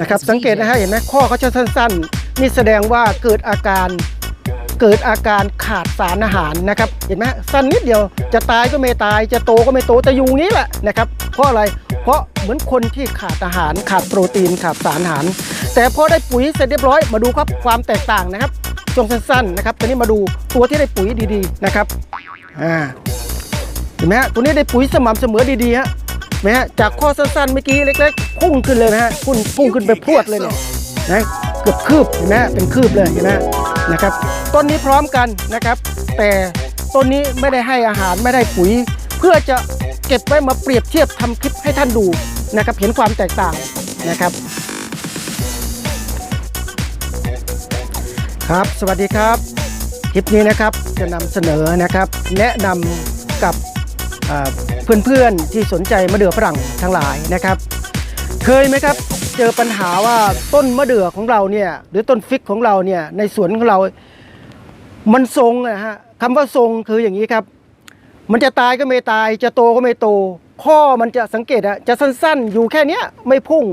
นะครับสังเกตนะฮะเห็นไหมข้อเขาจะสั้นๆ นี่แสดงว่าเกิดอาการเกิดอาการขาดสารอาหารนะครับ เห็นไหมสั้นนิดเดียวจะตายก็ไม่ตาย จะโตก็ไม่โตแต่อยู่งี้แหละนะครับ เพราะอะไรเพราะเหมือนคนที่ขาดอาหารขาดโปรตีนขาดสารอาหาร แต่พอได้ปุ๋ยเสร็จเรียบร้อยมาดูครับความแตกต่างนะครับช่วงสั้นๆนะครับตอนนี้มาดูตัวที่ได้ปุ๋ยดีๆนะครับอ่าเห็นไหมฮะตัวนี้ได้ปุ๋ยสม่ำเสมอดีๆฮะเห็ นไหมฮะจากข้อสั้นๆเมื่อกี้เล็กๆ พุ่งขึ้นเลยนะฮะพุ่งพุ่งขึ้นไปพรวดเลยเนี่ยนะเกือบคืบเห็นไหมเป็นคืบเลยเห็นไหมนะครับต้นนี้พร้อมกันนะครับ แต่ต้นนี้ไม่ได้ให้อาหารไม่ได้ปุ๋ย เพื่อจะเก็บไว้มาเปรียบเทียบทำคลิปให้ท่านดูนะครับเห็นความแตกต่างนะครับครับสวัสดีครับ คลิปนี้นะครับจะนำเสนอนะครับ แนะนำกับ เพื่อนๆที่สนใจมะเดื่อฝรั่งทั้งหลายนะครับ เคยไหมครับเจอปัญหาว่าต้นมะเดื่อของเราเนี่ยหรือต้นฟิกของเราเนี่ยในสวนของเรา มันทรงนะฮะคำว่าทรงคืออย่างนี้ครับ มันจะตายก็ไม่ตาย จะโตก็ไม่โต ข้อมันจะสังเกตอะจะสั้นๆ อยู่แค่เนี้ยไม่พุ่ง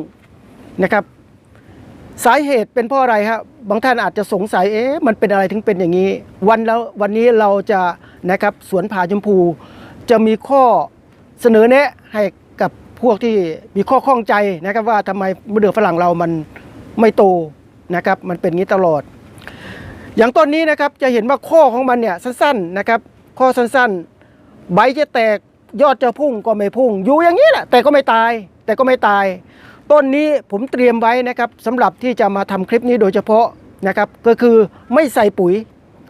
นะครับ สาเหตุเป็นเพราะอะไรครับบางท่านอาจจะสงสัยเอ๊ะมันเป็นอะไรถึงเป็นอย่างนี้ วันแล้ววันนี้เราจะนะครับสวนผาชมพู จะมีข้อเสนอแนะให้กับพวกที่มีข้อข้องใจนะครับว่าทำไมมะเดื่อฝรั่งเรามันไม่โตนะครับ มันเป็นอย่างนี้ตลอด อย่างต้นนี้นะครับจะเห็นว่าข้อของมันเนี่ยสั้นๆนะครับข้อสั้นๆ ใบจะแตกยอดจะพุ่งก็ไม่พุ่ง อยู่อย่างนี้แหละแต่ก็ไม่ตาย แต่ก็ไม่ตาย ต้นนี้ผมเตรียมไว้นะครับสำหรับที่จะมาทำคลิปนี้โดยเฉพาะนะครับ ก็คือไม่ใส่ปุ๋ย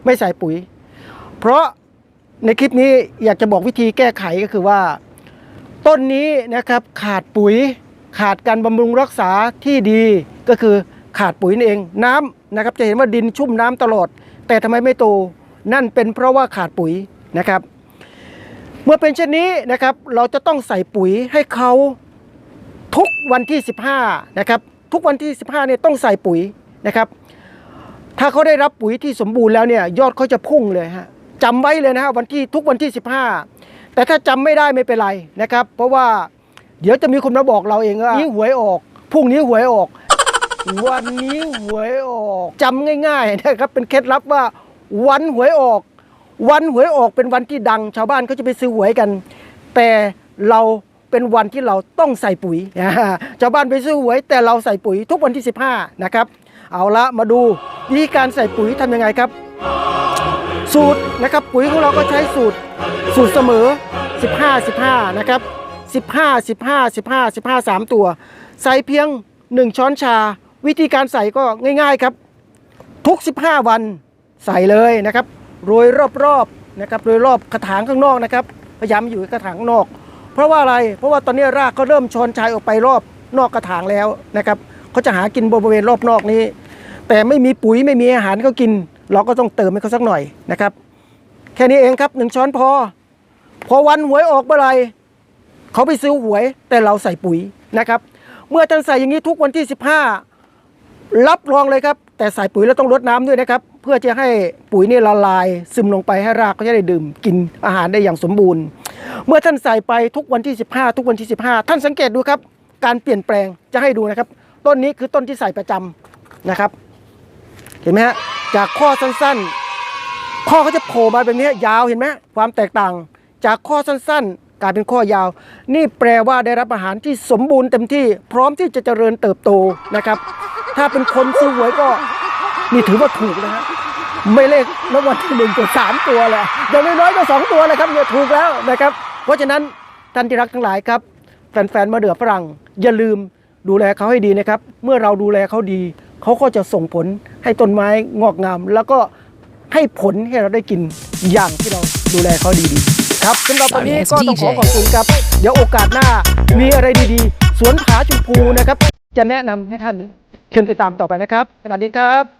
ไม่ใส่ปุ๋ย เพราะ ในคลิปนี้อยากจะบอกวิธีแก้ไขก็คือว่า ต้นนี้นะครับขาดปุ๋ยขาดการบำรุงรักษาที่ดีก็คือขาดปุ๋ยนั่นเองน้ำนะครับจะเห็นว่าดินชุ่มน้ำตลอด แต่ทำไมไม่โตนั่นเป็นเพราะว่าขาดปุ๋ยนะครับ เมื่อเป็นเช่นนี้นะครับ เราจะต้องใส่ปุ๋ยให้เขาทุกวันที่ 15นะครับทุกวันที่ 15เนี่ยต้องใส่ปุ๋ยนะครับ ถ้าเขาได้รับปุ๋ยที่สมบูรณ์แล้วเนี่ยยอดเขาจะพุ่งเลยฮะ จำไว้เลยนะฮะวันที่ทุกวันที่ 15 แต่ถ้าจำไม่ได้ไม่เป็นไรนะครับ เพราะว่าเดี๋ยวจะมีคนมาบอกเราเองว่านี้หวยออกพรุ่งนี้หวยออก วันนี้หวยออกจำง่ายๆนะครับเป็นเคล็ดลับว่าวันหวยออก วันหวยออกเป็นวันที่ดัง ชาวบ้านเขาจะไปซื้อหวยกัน แต่เราเป็นวันที่เราต้องใส่ปุ๋ยชาวบ้านไปซื้อหวย แต่เราใส่ปุ๋ยทุกวันที่ 15 นะครับ เอาละมาดูวิธีการใส่ปุ๋ยทำยังไงครับ สูตรนะครับปุ๋ยของเราก็ใช้สูตรสูตรเสมอ 15 15 นะครับ 15 15 15 15 3 ตัว ใส่เพียง 1 ช้อนชา วิธีการใส่ก็ง่าย ๆครับ ทุก 15 วันใส่เลยนะครับโรยรอบๆนะครับโรยรอบกระถางข้างนอกนะครับพยายามอยู่กระถางนอก เพราะว่าอะไรเพราะว่าตอนนี้รากก็เริ่มชอนชายออกไปรอบนอกกระถางแล้วนะครับเขาจะหากินบริเวณรอบนอกนี้ แต่ไม่มีปุ๋ยไม่มีอาหารเขากิน เราก็ต้องเติมให้เขาสักหน่อยนะครับ แค่นี้เองครับหนึ่งช้อนพอ พอวันหวยออกเมื่อไรเขาไปซื้อหวยแต่เราใส่ปุ๋ยนะครับ เมื่อท่านใส่อย่างนี้ทุกวันที่ 15 รับรองเลยครับ แต่ใส่ปุ๋ยแล้วต้องรดน้ำด้วยนะครับ เพื่อจะให้ปุ๋ยนี่ละลาย ซึมลงไปให้รากเขาจะได้ดื่มกินอาหารได้อย่างสมบูรณ์ เมื่อท่านใส่ไปทุกวันที่ 15 ทุกวันที่ 15 ท่านสังเกตดูครับ การเปลี่ยนแปลงจะให้ดูนะครับ ต้นนี้คือต้นที่ใส่ประจำนะครับ เห็นไหมฮะ จากข้อสั้นๆ ข้อเขาจะโผล่มาแบบนี้ยาวเห็นไหมความแตกต่าง จากข้อสั้นๆ กลายเป็นข้อยาว นี่แปลว่าได้รับอาหารที่สมบูรณ์เต็มที่พร้อมที่จะเจริญเติบโตนะครับ ถ้าเป็นคนซื้อหวยก็นี่ถือว่าถูกนะฮะไม่เลขรางวัลที่หนึ่งก็สามตัวแหละอย่างน้อยๆก็สองตัวเลยครับเนี่ยถูกแล้วนะครับ เพราะฉะนั้นท่านที่รักทั้งหลายครับแฟนๆมาเดือฝรั่งอย่าลืมดูแลเขาให้ดีนะครับ เมื่อเราดูแลเขาดี เขาก็จะส่งผลให้ต้นไม้งอกงาม แล้วก็ให้ผลให้เราได้กินอย่างที่เราดูแลเขาดีๆครับสำหรับวันนี้ก็ต้องขอขอบคุณครับ เดี๋ยวโอกาสหน้ามีอะไรดีๆ สวนผาชมพูนะครับ จะแนะนำให้ท่านเชิญติดตามต่อไปนะครับสวัสดีครับ